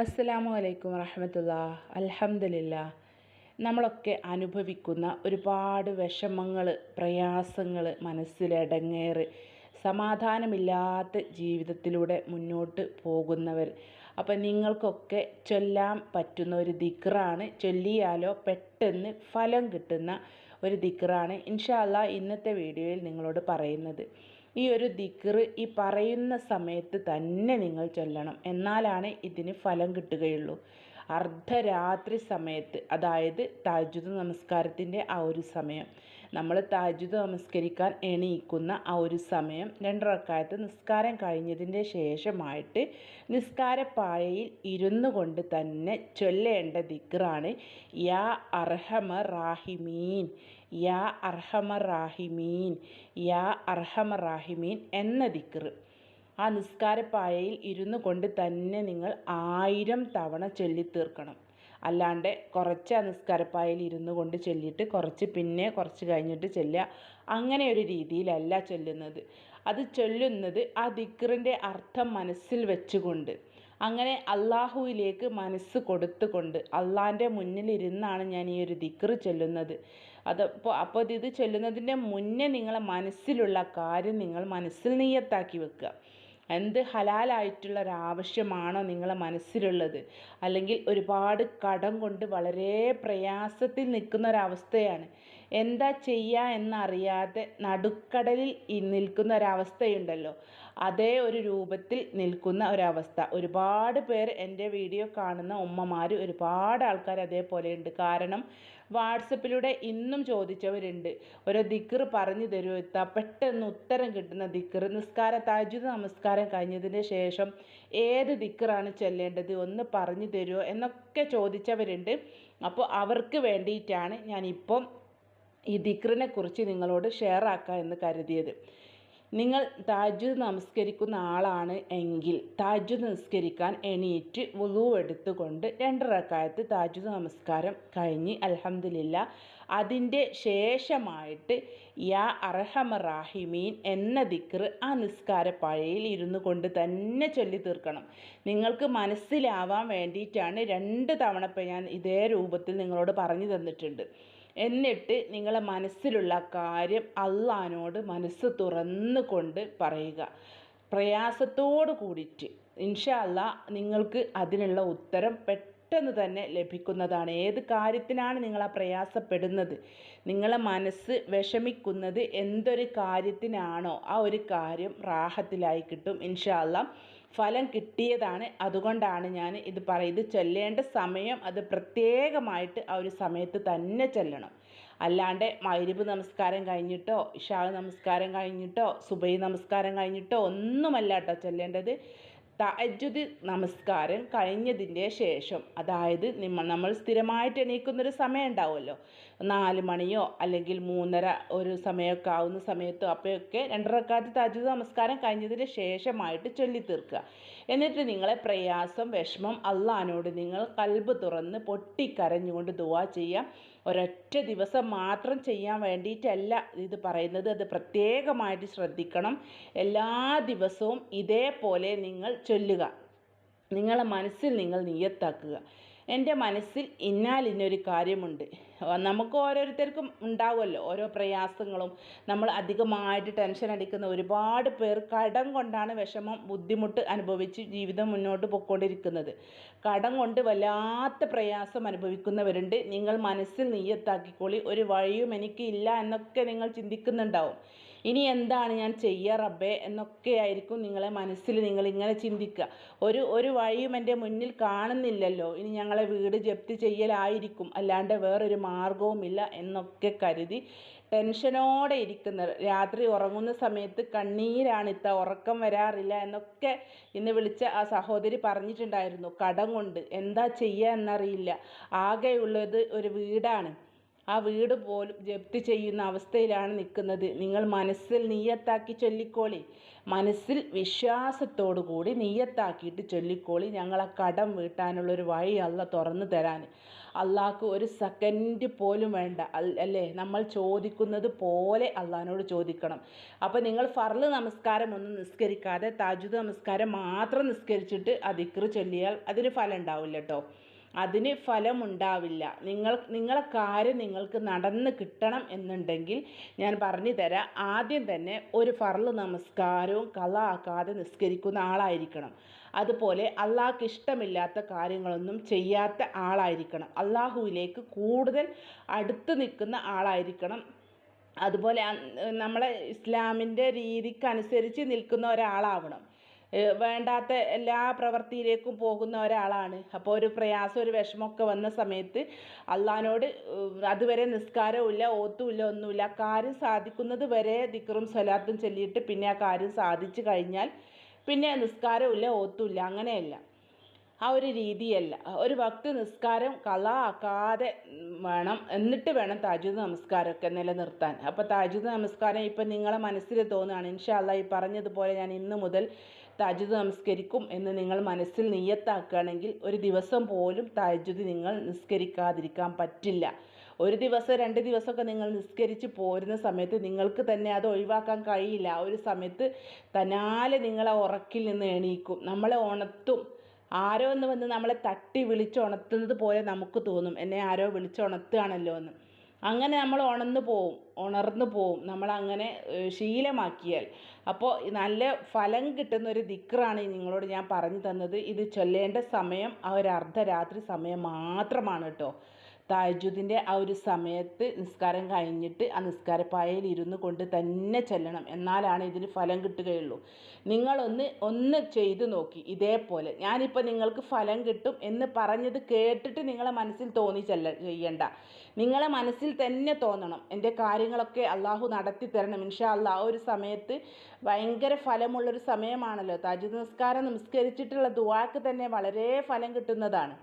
അസ്സലാമു അലൈക്കും വറഹമത്തുള്ള അലഹമില്ല നമ്മളൊക്കെ അനുഭവിക്കുന്ന ഒരുപാട് വിഷമങ്ങൾ പ്രയാസങ്ങൾ മനസ്സിലടങ്ങേറ് സമാധാനമില്ലാത്ത ജീവിതത്തിലൂടെ മുന്നോട്ട് പോകുന്നവർ. അപ്പം നിങ്ങൾക്കൊക്കെ ചൊല്ലാൻ പറ്റുന്ന ഒരു ദിക്റാണ് ചൊല്ലിയാലോ പെട്ടെന്ന് ഫലം കിട്ടുന്ന ഒരു ദിക്റാണ് ഇൻഷാല്ല ഇന്നത്തെ വീഡിയോയിൽ നിങ്ങളോട് പറയുന്നത്. ഈ ഒരു ദിക്റ് ഈ പറയുന്ന സമയത്ത് തന്നെ നിങ്ങൾ ചൊല്ലണം. എന്നാലാണ് ഇതിന് ഫലം കിട്ടുകയുള്ളൂ. അർദ്ധരാത്രി സമയത്ത് അതായത് താജ്ജുദ് നമസ്കാരത്തിന്റെ ആ ഒരു സമയം. നമ്മൾ താജ്ജുദ് നമസ്കരിക്കാൻ എണീക്കുന്ന ആ ഒരു സമയം രണ്ടറക്കാലത്ത് നിസ്കാരം കഴിഞ്ഞതിന്റെ ശേഷമായിട്ട് നിസ്കാരപ്പായയിൽ ഇരുന്നു കൊണ്ട് തന്നെ ചൊല്ലേണ്ട ദിക്റാണ് യാ അർഹമ റാഹിമീൻ യാ അർഹമ റാഹിമീൻ യാ അർഹമ റാഹിമീൻ എന്ന ദിക്റ്. ആ നിസ്കാരപ്പായയിൽ ഇരുന്നു കൊണ്ട് തന്നെ നിങ്ങൾ ആയിരം തവണ ചൊല്ലിത്തീർക്കണം. അല്ലാണ്ട് കുറച്ച് ആ നിസ്കാരപ്പായയിൽ ഇരുന്നു കൊണ്ട് ചൊല്ലിയിട്ട് കുറച്ച് പിന്നെ കുറച്ച് കഴിഞ്ഞിട്ട് ചൊല്ലുക അങ്ങനെ ഒരു രീതിയിലല്ല ചൊല്ലുന്നത്. അത് ചൊല്ലുന്നത് ആ ദിക്റിന്റെ അർത്ഥം മനസ്സിൽ വെച്ചുകൊണ്ട്. അങ്ങനെ അള്ളാഹുവിലേക്ക് മനസ്സ് കൊടുത്തുകൊണ്ട് അള്ളാന്റെ മുന്നിലിരുന്നാണ് ഞാൻ ഈ ഒരു ദിക്റ് ചൊല്ലുന്നത്. അതപ്പോൾ അപ്പോൾ ഇത് ചൊല്ലുന്നതിന്റെ മുന്നേ നിങ്ങളെ മനസ്സിലുള്ള കാര്യം നിങ്ങൾ മനസ്സിൽ നീയത്താക്കി വെക്കുക. എന്ത് ഹലാലായിട്ടുള്ള ഒരാവശ്യമാണോ നിങ്ങളെ മനസ്സിലുള്ളത്. അല്ലെങ്കിൽ ഒരുപാട് കടം കൊണ്ട് വളരെ പ്രയാസത്തിൽ നിൽക്കുന്ന ഒരവസ്ഥയാണ് എന്താ ചെയ്യുക എന്നറിയാതെ നടുക്കടലിൽ നിൽക്കുന്ന ഒരവസ്ഥയുണ്ടല്ലോ. അതേ ഒരു രൂപത്തിൽ നിൽക്കുന്ന ഒരവസ്ഥ. ഒരുപാട് പേർ എന്റെ വീഡിയോ കാണുന്ന ഉമ്മമാർ ഒരുപാട് ആൾക്കാർ അതേപോലെ ഉണ്ട്. കാരണം വാട്സപ്പിലൂടെ ഇന്നും ചോദിച്ചവരുണ്ട്. ഓരോ ദിക്കർ പറഞ്ഞു തരുമോ എത്താ പെട്ടെന്ന് ഉത്തരം കിട്ടുന്ന ദിക്കർ നിസ്കാര താജുദ് നമസ്കാരം കഴിഞ്ഞതിന് ശേഷം ഏത് ദിക്കറാണ് ചെല്ലേണ്ടത്? ഒന്ന് പറഞ്ഞു തരുമോ എന്നൊക്കെ ചോദിച്ചവരുണ്ട്. അപ്പോൾ അവർക്ക് വേണ്ടിയിട്ടാണ് ഞാനിപ്പം ഈ ദിക്റിനെ കുറിച്ച് നിങ്ങളോട് ഷെയർ ആക്കാം എന്ന് കരുതിയത്. നിങ്ങൾ താജു നമസ്കരിക്കുന്ന ആളാണ് എങ്കിൽ താജു നമസ്കരിക്കാൻ എണീറ്റ് വുളു എടുത്തുകൊണ്ട് രണ്ട് താജു നമസ്കാരം കഴിഞ്ഞ് അലഹമില്ല അതിന്റെ ശേഷമായിട്ട് യാ അർഹമ റാഹിമീൻ എന്ന ദിക്ർ ആ നിസ്കാരപ്പാഴയിൽ ഇരുന്നു കൊണ്ട് തന്നെ ചൊല്ലി തീർക്കണം. നിങ്ങൾക്ക് മനസ്സിലാവാൻ വേണ്ടിയിട്ടാണ് രണ്ട് തവണ ഇപ്പം ഞാൻ ഇതേ രൂപത്തിൽ നിങ്ങളോട് പറഞ്ഞു തന്നിട്ടുണ്ട്. എന്നിട്ട് നിങ്ങളെ മനസ്സിലുള്ള കാര്യം അള്ളഹാനോട് മനസ്സ് തുറന്നു കൊണ്ട് പറയുക. പ്രയാസത്തോട് കൂടിയിട്ട് ഇൻഷാ നിങ്ങൾക്ക് അതിനുള്ള ഉത്തരം പെട്ടെന്ന് തന്നെ ലഭിക്കുന്നതാണ്. ഏത് കാര്യത്തിനാണ് നിങ്ങൾ ആ പ്രയാസപ്പെടുന്നത്? നിങ്ങളെ മനസ്സ് വിഷമിക്കുന്നത് എന്തൊരു കാര്യത്തിനാണോ ആ ഒരു കാര്യം റാഹത്തിലായി കിട്ടും ഇൻഷാ ഫലം കിട്ടിയതാണ്. അതുകൊണ്ടാണ് ഞാൻ ഇത് പറയുന്നത്. ചൊല്ലേണ്ട സമയം അത് പ്രത്യേകമായിട്ട് ആ ഒരു സമയത്ത് തന്നെ ചെല്ലണം. അല്ലാണ്ട് മൈരിബ് നമസ്കാരം കഴിഞ്ഞിട്ടോ ഇഷാ നമസ്കാരം കഴിഞ്ഞിട്ടോ സുബൈ നമസ്കാരം കഴിഞ്ഞിട്ടോ ഒന്നുമല്ല കേട്ടോ ചൊല്ലേണ്ടത്. തഅജ്ജുദ് നമസ്കാരം കഴിഞ്ഞതിന്റെ ശേഷം അതായത് നമ്മൾ സ്ഥിരമായിട്ട് എണീക്കുന്നൊരു സമയം ഉണ്ടാവുമല്ലോ നാല് മണിയോ അല്ലെങ്കിൽ മൂന്നര ഒരു സമയമൊക്കെ ആവുന്ന സമയത്തോ അപ്പോഴൊക്കെ രണ്ടരക്കാലത്ത് തഅജ്ജുദ് നമസ്കാരം കഴിഞ്ഞതിന് ശേഷമായിട്ട് ചൊല്ലി തീർക്കുക എന്നിട്ട് നിങ്ങളെ പ്രയാസം വിഷമം അള്ളഹാനോട് നിങ്ങൾ കൽബ് തുറന്ന് പൊട്ടിക്കരഞ്ഞുകൊണ്ട് ദുവാ ചെയ്യാം ഒരൊറ്റ ദിവസം മാത്രം ചെയ്യാൻ വേണ്ടിയിട്ടല്ല ഇത് പറയുന്നത്. അത് പ്രത്യേകമായിട്ട് ശ്രദ്ധിക്കണം. എല്ലാ ദിവസവും ഇതേപോലെ നിങ്ങൾ ചൊല്ലുക. നിങ്ങളെ മനസ്സിൽ നിങ്ങൾ നിയത്താക്കുക. എന്റെ മനസ്സിൽ ഇന്നാലിന്നൊരു കാര്യമുണ്ട്. നമുക്ക് ഓരോരുത്തർക്കും ഉണ്ടാവുമല്ലോ. ഓരോ പ്രയാസങ്ങളും നമ്മൾ അധികമായിട്ട് ടെൻഷൻ അടിക്കുന്ന ഒരുപാട് പേർ കടം കൊണ്ടാണ് വിഷമം ബുദ്ധിമുട്ട് അനുഭവിച്ച് ജീവിതം മുന്നോട്ട് പോയിക്കൊണ്ടിരിക്കുന്നത്. കടം കൊണ്ട് വല്ലാത്ത പ്രയാസം അനുഭവിക്കുന്നവരുണ്ട്. നിങ്ങൾ മനസ്സിൽ നീയത്താക്കിക്കോളി ഒരു വഴിയും എനിക്കില്ല എന്നൊക്കെ നിങ്ങൾ ചിന്തിക്കുന്നുണ്ടാവും. ഇനി എന്താണ് ഞാൻ ചെയ്യുക റബ്ബേ? എന്നൊക്കെ ആയിരിക്കും നിങ്ങളെ മനസ്സിൽ നിങ്ങൾ ഇങ്ങനെ ചിന്തിക്കുക. ഒരു ഒരു വഴിയും എന്റെ മുന്നിൽ കാണുന്നില്ലല്ലോ. ഇനി ഞങ്ങളെ വീട് ജപ്തി ചെയ്യലായിരിക്കും. അല്ലാണ്ട് വേറൊരു മാർഗവുമില്ല എന്നൊക്കെ കരുതി ടെൻഷനോടെ ഇരിക്കുന്ന രാത്രി ഉറങ്ങുന്ന സമയത്ത് കണ്ണീരാണ് ഇത്ത ഉറക്കം വരാറില്ല എന്നൊക്കെ ഇന്ന് വിളിച്ച ആ സഹോദരി പറഞ്ഞിട്ടുണ്ടായിരുന്നു. കടം കൊണ്ട്. എന്താ ചെയ്യുക എന്നറിയില്ല. ആകെയുള്ളത് ഒരു വീടാണ്. ആ വീട് പോലും ജപ്തി ചെയ്യുന്ന അവസ്ഥയിലാണ് നിൽക്കുന്നത്. നിങ്ങൾ മനസ്സിൽ നീയത്താക്കി ചൊല്ലിക്കോളി. മനസ്സിൽ വിശ്വാസത്തോടു കൂടി നീയത്താക്കിയിട്ട് ചൊല്ലിക്കോളി. ഞങ്ങളെ കടം വീട്ടാനുള്ളൊരു വഴി അല്ല തുറന്നു തരാൻ. അള്ളാഹ്ക്ക് ഒരു സെക്കൻഡ് പോലും വേണ്ട. അല്ലേ? നമ്മൾ ചോദിക്കുന്നത് പോലെ അള്ളഹാനോട് ചോദിക്കണം. അപ്പോൾ നിങ്ങൾ ഫർൾ നമസ്കാരം ഒന്നും നിസ്കരിക്കാതെ താജുദ് നമസ്കാരം മാത്രം നിസ്കരിച്ചിട്ട് ആ ചൊല്ലിയാൽ അതിന് ഫലം ഉണ്ടാവില്ല കേട്ടോ അതിന് ഫലമുണ്ടാവില്ല. നിങ്ങൾ നിങ്ങളെ കാര്യം നിങ്ങൾക്ക് നടന്ന് കിട്ടണം എന്നുണ്ടെങ്കിൽ ഞാൻ പറഞ്ഞു തരാം. ആദ്യം തന്നെ ഒരു ഫർൾ നമസ്കാരവും കള ആക്കാതെ നിസ്കരിക്കുന്ന ആളായിരിക്കണം. അതുപോലെ അള്ളാഹ്ക്ക് ഇഷ്ടമില്ലാത്ത കാര്യങ്ങളൊന്നും ചെയ്യാത്ത ആളായിരിക്കണം. അള്ളാഹുവിലേക്ക് കൂടുതൽ അടുത്ത് നിൽക്കുന്ന ആളായിരിക്കണം. അതുപോലെ നമ്മളെ ഇസ്ലാമിന്റെ രീതിക്കനുസരിച്ച് നിൽക്കുന്ന ഒരാളാവണം. വേണ്ടാത്ത എല്ലാ പ്രവൃത്തിയിലേക്കും പോകുന്ന ഒരാളാണ്. അപ്പോൾ ഒരു പ്രയാസം ഒരു വിഷമമൊക്കെ വന്ന സമയത്ത് അള്ളഹാനോട് അതുവരെ നിസ്കാരവുമില്ല ഓത്തുമില്ല ഒന്നുമില്ല. കാര്യം സാധിക്കുന്നത് വരെ ദിക്റും സ്വലാത്തും ചൊല്ലിയിട്ട് പിന്നെ ആ കാര്യം സാധിച്ചു കഴിഞ്ഞാൽ പിന്നെ നിസ്കാരമില്ല ഓത്തുമില്ല അങ്ങനെയല്ല. ആ ഒരു രീതിയല്ല. ഒരു ഭക്തി നിസ്കാരം കള ആക്കാതെ വേണം. എന്നിട്ട് വേണം താജുദ് നമസ്കാരമൊക്കെ നിലനിർത്താൻ. അപ്പോൾ താജുദ് നമസ്കാരം ഇപ്പം നിങ്ങളെ മനസ്സിൽ തോന്നുകയാണ് ഇൻഷാല്ല ഈ പറഞ്ഞതുപോലെ ഞാൻ ഇന്ന് മുതൽ താജുദ് നമസ്കരിക്കും എന്ന് നിങ്ങൾ മനസ്സിൽ നിയ്യത്താക്കുകയാണെങ്കിൽ ഒരു ദിവസം പോലും താജുദ് നിങ്ങൾ നിസ്കരിക്കാതിരിക്കാൻ പറ്റില്ല. ഒരു ദിവസം രണ്ട് ദിവസമൊക്കെ നിങ്ങൾ നിസ്കരിച്ച് പോരുന്ന സമയത്ത് നിങ്ങൾക്ക് തന്നെ അത് ഒഴിവാക്കാൻ കഴിയില്ല. ആ ഒരു സമയത്ത് തന്നാലെ നിങ്ങളെ ഉറക്കിൽ നിന്ന് എണീക്കും. നമ്മളെ ഉണർത്തും. ആരോ ഒന്ന് വന്ന് നമ്മളെ തട്ടി വിളിച്ചുണർത്തുന്നത് പോലെ നമുക്ക് തോന്നും. എന്നെ ആരോ വിളിച്ചുണർത്തുകയാണല്ലോ എന്ന്. അങ്ങനെ നമ്മൾ ഉണർന്നു പോവും. ഉണർന്നു പോവും. നമ്മളങ്ങനെ ശീലമാക്കിയാൽ. അപ്പോൾ നല്ല ഫലം കിട്ടുന്ന ഒരു ദിക്റാണ് നിങ്ങളോട് ഞാൻ പറഞ്ഞു തന്നത്. ഇത് ചൊല്ലേണ്ട സമയം ആ ഒരു അർദ്ധരാത്രി സമയം മാത്രമാണ് കേട്ടോ. താജുദിന്റെ ആ ഒരു സമയത്ത് നിസ്കാരം കഴിഞ്ഞിട്ട് ആ നിസ്കാരപ്പായയിൽ ഇരുന്ന് കൊണ്ട് തന്നെ ചെല്ലണം. എന്നാലാണ് ഇതിന് ഫലം കിട്ടുകയുള്ളൂ. നിങ്ങളൊന്ന് ഒന്ന് ചെയ്തു നോക്കി ഇതേപോലെ. ഞാനിപ്പോൾ നിങ്ങൾക്ക് ഫലം കിട്ടും എന്ന് പറഞ്ഞത് കേട്ടിട്ട് നിങ്ങളെ മനസ്സിൽ തോന്നി ചെല്ല ചെയ്യണ്ട. നിങ്ങളെ മനസ്സിൽ തന്നെ തോന്നണം. എന്റെ കാര്യങ്ങളൊക്കെ അള്ളാഹു നടത്തി തരണം. ഇൻഷാ ആ ഒരു സമയത്ത് ഭയങ്കര ഫലമുള്ളൊരു സമയമാണല്ലോ. താജുദ് നിസ്കാരം നിസ്കരിച്ചിട്ടുള്ള ദുവാക്ക് തന്നെ വളരെ ഫലം കിട്ടുന്നതാണ്.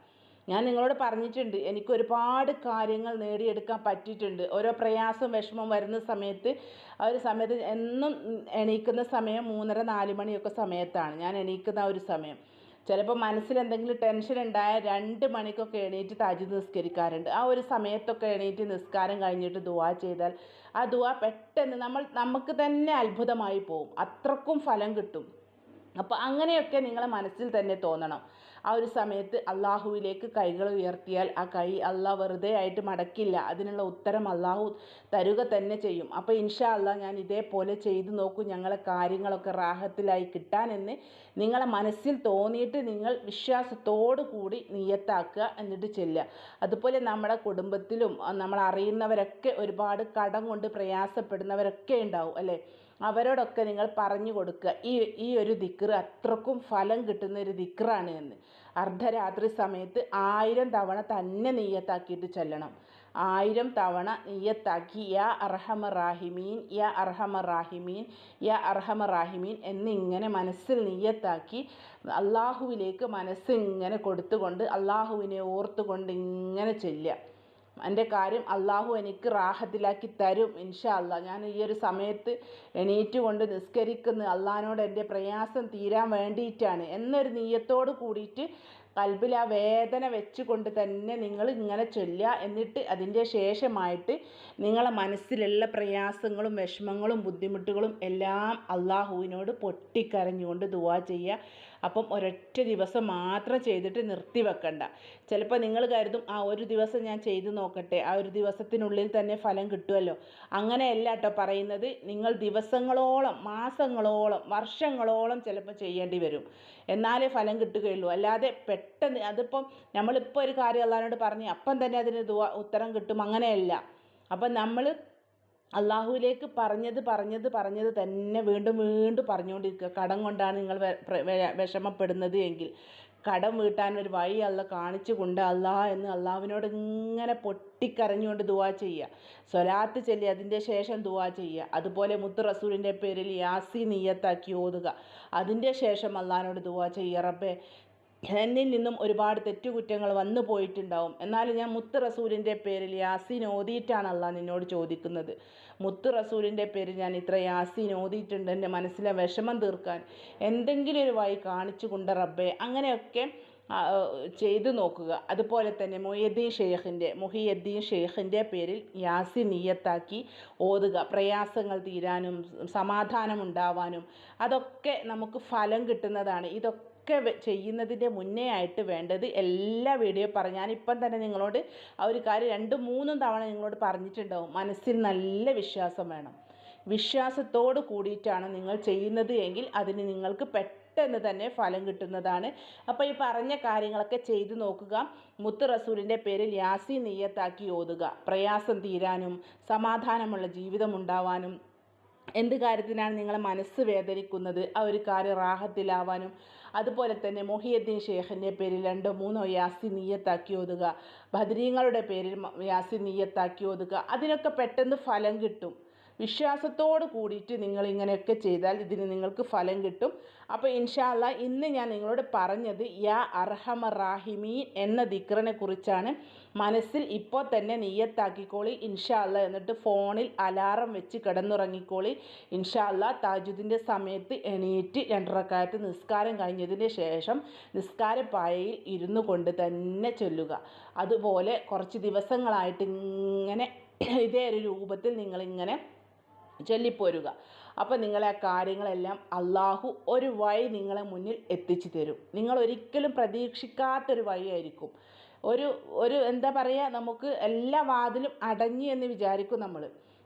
ഞാൻ നിങ്ങളോട് പറഞ്ഞിട്ടുണ്ട് എനിക്ക് ഒരുപാട് കാര്യങ്ങൾ നേടിയെടുക്കാൻ പറ്റിയിട്ടുണ്ട്. ഓരോ പ്രയാസം വിഷമം വരുന്ന സമയത്ത് ആ ഒരു സമയത്ത് എന്നും എണീക്കുന്ന സമയം മൂന്നര നാല് മണിയൊക്കെ സമയത്താണ്. ഞാൻ എണീക്കുന്ന ആ ഒരു സമയം. ചിലപ്പോൾ മനസ്സിൽ എന്തെങ്കിലും ടെൻഷൻ ഉണ്ടായാൽ രണ്ട് മണിക്കൊക്കെ എണീറ്റ് താജ് നിസ്കരിക്കാറുണ്ട്. ആ ഒരു സമയത്തൊക്കെ എണീറ്റ് നിസ്കാരം കഴിഞ്ഞിട്ട് ദുവാ ചെയ്താൽ ആ ദുവാ പെട്ടെന്ന് നമ്മൾ നമുക്ക് തന്നെ അത്ഭുതമായി പോകും അത്രക്കും ഫലം കിട്ടും. അപ്പോൾ അങ്ങനെയൊക്കെ നിങ്ങളെ മനസ്സിൽ തന്നെ തോന്നണം. ആ ഒരു സമയത്ത് അള്ളാഹുവിലേക്ക് കൈകൾ ഉയർത്തിയാൽ ആ കൈ അള്ളാഹ് വെറുതെ ആയിട്ട് മടക്കില്ല. അതിനുള്ള ഉത്തരം അള്ളാഹു തരുക തന്നെ ചെയ്യും. അപ്പോൾ ഇൻഷാ അള്ളാഹ് ഞാൻ ഇതേപോലെ ചെയ്തു നോക്കും. ഞങ്ങളെ കാര്യങ്ങളൊക്കെ റാഹത്തിലായി കിട്ടാനെന്ന് നിങ്ങളെ മനസ്സിൽ തോന്നിയിട്ട് നിങ്ങൾ വിശ്വാസത്തോടു കൂടി നിയത്താക്കുക എന്നിട്ട് ചെല്ലുക. അതുപോലെ നമ്മുടെ കുടുംബത്തിലും നമ്മൾ അറിയുന്നവരൊക്കെ ഒരുപാട് കടം കൊണ്ട് പ്രയാസപ്പെടുന്നവരൊക്കെ ഉണ്ടാവും അല്ലേ? അവരോടൊക്കെ നിങ്ങൾ പറഞ്ഞു കൊടുക്കുക. ഈ ഈ ഒരു ദിക്ർ അത്രക്കും ഫലം കിട്ടുന്ന ഒരു ദിക്റാണ് എന്ന്. അർദ്ധരാത്രി സമയത്ത് ആയിരം തവണ തന്നെ നെയ്യത്താക്കിയിട്ട് ചെല്ലണം. ആയിരം തവണ നെയ്യത്താക്കി യാ അർഹമ റാഹിമീൻ യാ അർഹമ റാഹിമീൻ യാ അർഹമ റാഹിമീൻ എന്നിങ്ങനെ മനസ്സിൽ നെയ്യത്താക്കി അള്ളാഹുവിലേക്ക് മനസ്സ് ഇങ്ങനെ കൊടുത്തുകൊണ്ട് അള്ളാഹുവിനെ ഓർത്തുകൊണ്ട് ഇങ്ങനെ ചെല്ലുക. എന്റെ കാര്യം അള്ളാഹു എനിക്ക് റാഹത്തിലാക്കി തരും ഇൻഷാ അള്ളാ ഞാൻ ഈ ഒരു സമയത്ത് എണീറ്റ് കൊണ്ട് നിസ്കരിക്കുന്ന. അള്ളഹാനോട് എന്റെ പ്രയാസം തീരാൻ വേണ്ടിയിട്ടാണ്. എന്നൊരു നീയത്തോട് കൂടിയിട്ട് കൽബിൽ ആ വേദന വെച്ചുകൊണ്ട് തന്നെ നിങ്ങൾ ഇങ്ങനെ ചൊല്ലുക എന്നിട്ട് അതിന്റെ ശേഷമായിട്ട് നിങ്ങളെ മനസ്സിലുള്ള പ്രയാസങ്ങളും വിഷമങ്ങളും ബുദ്ധിമുട്ടുകളും എല്ലാം അള്ളാഹുവിനോട് പൊട്ടിക്കരഞ്ഞുകൊണ്ട് ദുവാ ചെയ്യുക. അപ്പം ഒരൊറ്റ ദിവസം മാത്രം ചെയ്തിട്ട് നിർത്തി വെക്കണ്ട. ചിലപ്പോൾ നിങ്ങൾ കരുതും ആ ഒരു ദിവസം ഞാൻ ചെയ്ത് നോക്കട്ടെ ആ ഒരു ദിവസത്തിനുള്ളിൽ തന്നെ ഫലം കിട്ടുമല്ലോ. അങ്ങനെയല്ല കേട്ടോ പറയുന്നത്. നിങ്ങൾ ദിവസങ്ങളോളം മാസങ്ങളോളം വർഷങ്ങളോളം ചിലപ്പോൾ ചെയ്യേണ്ടി വരും. എന്നാലേ ഫലം കിട്ടുകയുള്ളൂ. അല്ലാതെ പെട്ടെന്ന് അതിപ്പം നമ്മളിപ്പോൾ ഒരു കാര്യം അള്ളഹാനോട് പറഞ്ഞ് അപ്പം തന്നെ അതിന് ഉത്തരം കിട്ടും. അങ്ങനെയല്ല. അപ്പം നമ്മൾ അള്ളാഹുവിലേക്ക് പറഞ്ഞത് പറഞ്ഞത് പറഞ്ഞത് തന്നെ വീണ്ടും വീണ്ടും പറഞ്ഞുകൊണ്ടിരിക്കുക. കടം കൊണ്ടാണ് നിങ്ങൾ വിഷമപ്പെടുന്നത് എങ്കിൽ കടം വീട്ടാൻ ഒരു വഴി അല്ല കാണിച്ചു കൊണ്ട് അള്ളാഹ് എന്ന് അള്ളാഹുവിനോട് ഇങ്ങനെ പൊട്ടിക്കരഞ്ഞുകൊണ്ട് ദുവാ ചെയ്യുക. സ്വലാത്ത് ചൊല്ലി അതിന്റെ ശേഷം ദുവാ ചെയ്യുക. അതുപോലെ മുത്ത് റസൂലിന്റെ പേരിൽ യാസി നീയത്താക്കി ഓതുക. അതിന്റെ ശേഷം അള്ളാഹിനോട് ദുവാ ചെയ്യുക. റബ്ബേ എന്നിൽ നിന്നും ഒരുപാട് തെറ്റുകുറ്റങ്ങൾ വന്നു പോയിട്ടുണ്ടാവും. എന്നാൽ ഞാൻ മുത്ത് റസൂലിന്റെ പേരിൽ യാസീൻ ഓതിയിട്ടാണ് അല്ല നിന്നോട് ചോദിക്കുന്നത്. മുത്ത് റസൂലിന്റെ പേരിൽ ഞാൻ ഇത്ര യാസീൻ ഓതിയിട്ടുണ്ട്. എന്റെ മനസ്സിലെ വിഷമം തീർക്കാൻ എന്തെങ്കിലും ഒരു വഴി കാണിച്ചു കൊണ്ട് റബ്ബെ അങ്ങനെയൊക്കെ ചെയ്തു നോക്കുക. അതുപോലെ തന്നെ മൊയ്യദ്ദീൻ ഷെയ്ഖിന്റെ മുഹിയദ്ദീൻ ഷെയ്ഖിന്റെ പേരിൽ യാസി നീയത്താക്കി ഓതുക. പ്രയാസങ്ങൾ തീരാനും സമാധാനം ഉണ്ടാവാനും അതൊക്കെ നമുക്ക് ഫലം കിട്ടുന്നതാണ്. ഇതൊക്കെ ഒക്കെ ചെയ്യുന്നതിന്റെ മുന്നേ ആയിട്ട് വേണ്ടത് എല്ലാ വീഡിയോ പറഞ്ഞു ഞാനിപ്പം തന്നെ നിങ്ങളോട് ആ ഒരു കാര്യം രണ്ടും മൂന്നും തവണ നിങ്ങളോട് പറഞ്ഞിട്ടുണ്ടാവും. മനസ്സിൽ നല്ല വിശ്വാസം വേണം. വിശ്വാസത്തോട് കൂടിയിട്ടാണ് നിങ്ങൾ ചെയ്യുന്നത് എങ്കിൽ അതിന് നിങ്ങൾക്ക് പെട്ടെന്ന് തന്നെ ഫലം കിട്ടുന്നതാണ്. അപ്പോൾ ഈ പറഞ്ഞ കാര്യങ്ങളൊക്കെ ചെയ്തു നോക്കുക. മുത്ത് റസൂലിന്റെ പേരിൽ യാസി നെയ്യത്താക്കി ഓതുക. പ്രയാസം തീരാനും സമാധാനമുള്ള ജീവിതം ഉണ്ടാവാനും എന്ത് കാര്യത്തിനാണ് നിങ്ങളെ മനസ്സ് വേദനിക്കുന്നത്? ആ ഒരു കാര്യം റാഹത്തിലാവാനും അതുപോലെ തന്നെ മൊഹിയദ്ദീൻ ഷേഖിന്റെ പേരിൽ രണ്ടോ മൂന്നോ യാസി നീയത്താക്കി ഓതുക ബദരീങ്ങളുടെ പേരിൽ യാസി നീയത്താക്കി ഓതുക അതിനൊക്കെ പെട്ടെന്ന് ഫലം കിട്ടും. വിശ്വാസത്തോട് കൂടിയിട്ട് നിങ്ങൾ ഇങ്ങനെയൊക്കെ ചെയ്താൽ ഇതിന് നിങ്ങൾക്ക് ഫലം കിട്ടും. അപ്പോൾ ഇൻഷാല്ല ഇന്ന് ഞാൻ നിങ്ങളോട് പറഞ്ഞത് യാ അർഹമ റാഹിമീൻ എന്ന ദിക്റിനെ കുറിച്ചാണ്. മനസ്സിൽ ഇപ്പോൾ തന്നെ നീയത്താക്കിക്കോളി ഇൻഷാല്ല എന്നിട്ട് ഫോണിൽ അലാറം വെച്ച് കിടന്നുറങ്ങിക്കോളി. ഇൻഷാല്ല താജുദിന്റെ സമയത്ത് എണീറ്റ് രണ്ടരക്കാലത്ത് നിസ്കാരം കഴിഞ്ഞതിന് ശേഷം നിസ്കാരപ്പായയിൽ ഇരുന്നു കൊണ്ട് തന്നെ ചൊല്ലുക. അതുപോലെ കുറച്ച് ദിവസങ്ങളായിട്ട് ഇങ്ങനെ ഇതേ ഒരു രൂപത്തിൽ നിങ്ങളിങ്ങനെ ചൊല്ലിപ്പോരുക. അപ്പോൾ നിങ്ങളെ ആ കാര്യങ്ങളെല്ലാം അള്ളാഹു ഒരു വഴി നിങ്ങളെ മുന്നിൽ എത്തിച്ചു തരും. നിങ്ങൾ ഒരിക്കലും പ്രതീക്ഷിക്കാത്തൊരു വഴിയായിരിക്കും. ഒരു ഒരു എന്താ പറയുക നമുക്ക് എല്ലാ വാതിലും അടഞ്ഞു എന്ന് വിചാരിക്കും നമ്മൾ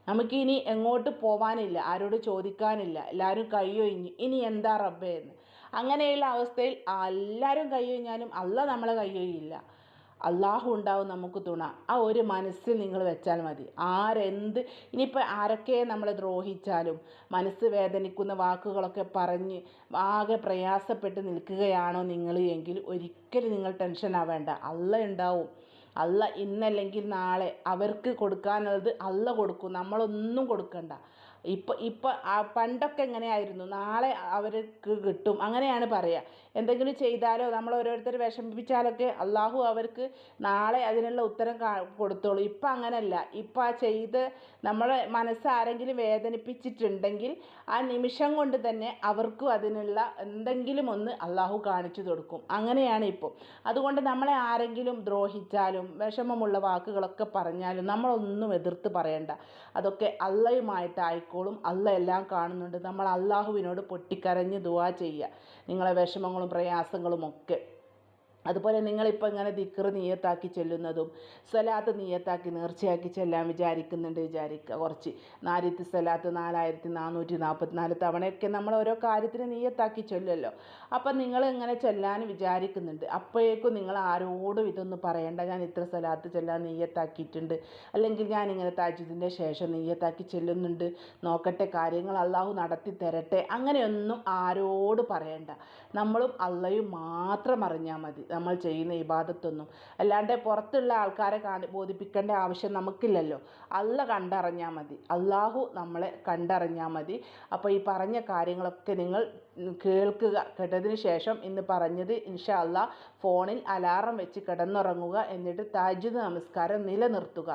നമുക്കിനി എങ്ങോട്ട് പോവാനില്ല ആരോട് ചോദിക്കാനില്ല എല്ലാവരും കൈയൊഴിഞ്ഞ് ഇനി എന്താ റബ്ബേ? എന്ന്. അങ്ങനെയുള്ള അവസ്ഥയിൽ എല്ലാവരും കൈയൊഴിഞ്ഞാലും അല്ല നമ്മളെ കൈയൊഴിയില്ല അള്ളാഹു ഉണ്ടാവും നമുക്ക് തുണ. ആ ഒരു മനസ്സിൽ നിങ്ങൾ വെച്ചാൽ മതി. ആരെന്ത് ഇനിയിപ്പോൾ ആരൊക്കെ നമ്മളെ ദ്രോഹിച്ചാലും മനസ്സ് വേദനിക്കുന്ന വാക്കുകളൊക്കെ പറഞ്ഞ് ആകെ പ്രയാസപ്പെട്ട് നിൽക്കുകയാണോ നിങ്ങൾ എങ്കിൽ ഒരിക്കലും നിങ്ങൾ ടെൻഷൻ ആവേണ്ട. അള്ള ഉണ്ടാവും. അല്ല ഇന്നല്ലെങ്കിൽ നാളെ. അവർക്ക് കൊടുക്കാനുള്ളത് അല്ല കൊടുക്കും. നമ്മളൊന്നും കൊടുക്കണ്ട. ഇപ്പം ഇപ്പം പണ്ടൊക്കെ എങ്ങനെയായിരുന്നു? നാളെ അവർക്ക് കിട്ടും. അങ്ങനെയാണ് പറയുക എന്തെങ്കിലും ചെയ്താലോ നമ്മൾ ഓരോരുത്തർ വിഷമിപ്പിച്ചാലൊക്കെ അള്ളാഹു അവർക്ക് നാളെ അതിനുള്ള ഉത്തരം കൊടുത്തോളൂ. ഇപ്പം അങ്ങനെയല്ല ഇപ്പം ആ ചെയ്ത് നമ്മളെ മനസ്സ് ആരെങ്കിലും വേദനിപ്പിച്ചിട്ടുണ്ടെങ്കിൽ ആ നിമിഷം കൊണ്ട് തന്നെ അവർക്കും അതിനുള്ള എന്തെങ്കിലും ഒന്ന് അള്ളാഹു കാണിച്ചു കൊടുക്കും. അങ്ങനെയാണ് ഇപ്പോൾ അതുകൊണ്ട് നമ്മളെ ആരെങ്കിലും ദ്രോഹിച്ചാലും വിഷമമുള്ള വാക്കുകളൊക്കെ പറഞ്ഞാലും നമ്മളൊന്നും എതിർത്ത് പറയണ്ട. അതൊക്കെ അള്ളയുമായിട്ടായിക്കോളും. അള്ള എല്ലാം കാണുന്നുണ്ട്. നമ്മൾ അള്ളാഹുവിനോട് പൊട്ടിക്കരഞ്ഞ് ദുവാ ചെയ്യുക. നിങ്ങളെ വിഷമങ്ങളും പ്രയാസങ്ങളും ഒക്കെ. അതുപോലെ നിങ്ങളിപ്പോൾ ഇങ്ങനെ ദിക്റ് നീയത്താക്കി ചെല്ലുന്നതും സ്വലാത്ത് നീയത്താക്കി നേർച്ചയാക്കി ചെല്ലാൻ വിചാരിക്കുന്നുണ്ട് വിചാരിക്കുക കുറച്ച്. നാലായിരത്തി സ്വലാത്ത് നാലായിരത്തി നാനൂറ്റി നാൽപ്പത്തി നാല് തവണയൊക്കെ നമ്മൾ ഓരോ കാര്യത്തിന് നീയത്താക്കി ചൊല്ലല്ലോ അപ്പം നിങ്ങൾ ഇങ്ങനെ ചെല്ലാൻ വിചാരിക്കുന്നുണ്ട്. അപ്പോഴേക്കും നിങ്ങൾ ആരോടും ഇതൊന്നും പറയണ്ട. ഞാൻ ഇത്ര സ്വലാത്ത് ചെല്ലാൻ നീയത്താക്കിയിട്ടുണ്ട്. അല്ലെങ്കിൽ ഞാൻ ഇങ്ങനെ താജുദിന്റെ ശേഷം നീയത്താക്കി ചെല്ലുന്നുണ്ട്. നോക്കട്ടെ കാര്യങ്ങൾ അള്ളാഹു നടത്തി തരട്ടെ. അങ്ങനെയൊന്നും ആരോട് പറയണ്ട. നമ്മളും അള്ളയും മാത്രം അറിഞ്ഞാൽ മതി. നമ്മൾ ചെയ്യുന്ന ഇബാദത്തൊന്നും അല്ലാണ്ട് പുറത്തുള്ള ആൾക്കാരെ കാണി ബോധിപ്പിക്കേണ്ട ആവശ്യം നമുക്കില്ലല്ലോ. അല്ല കണ്ടറിഞ്ഞാൽ മതി. അള്ളാഹു നമ്മളെ കണ്ടറിഞ്ഞാൽ മതി. അപ്പോൾ ഈ പറഞ്ഞ കാര്യങ്ങളൊക്കെ നിങ്ങൾ കേൾക്കുക. കേട്ടതിന് ശേഷം ഇന്ന് പറഞ്ഞത് ഇൻഷാ അല്ലാ ഫോണിൽ അലാറം വെച്ച് കിടന്നുറങ്ങുക എന്നിട്ട് താജ്യത നമസ്കാരം നിലനിർത്തുക.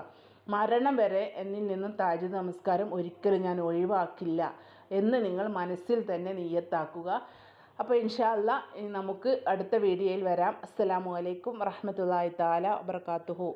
മരണം വരെ എന്നിൽ നിന്നും താജ്യത നമസ്കാരം ഒരിക്കലും ഞാൻ ഒഴിവാക്കില്ല എന്ന് നിങ്ങൾ മനസ്സിൽ തന്നെ നീയത്താക്കുക അപ്പോൾ ഇൻഷാല്ല നമുക്ക് അടുത്ത വീഡിയോയിൽ വരാം. അസ്സലാമു അലൈക്കും വറഹമത്തല്ലാഹി താല വബർക്കാത്തുഹു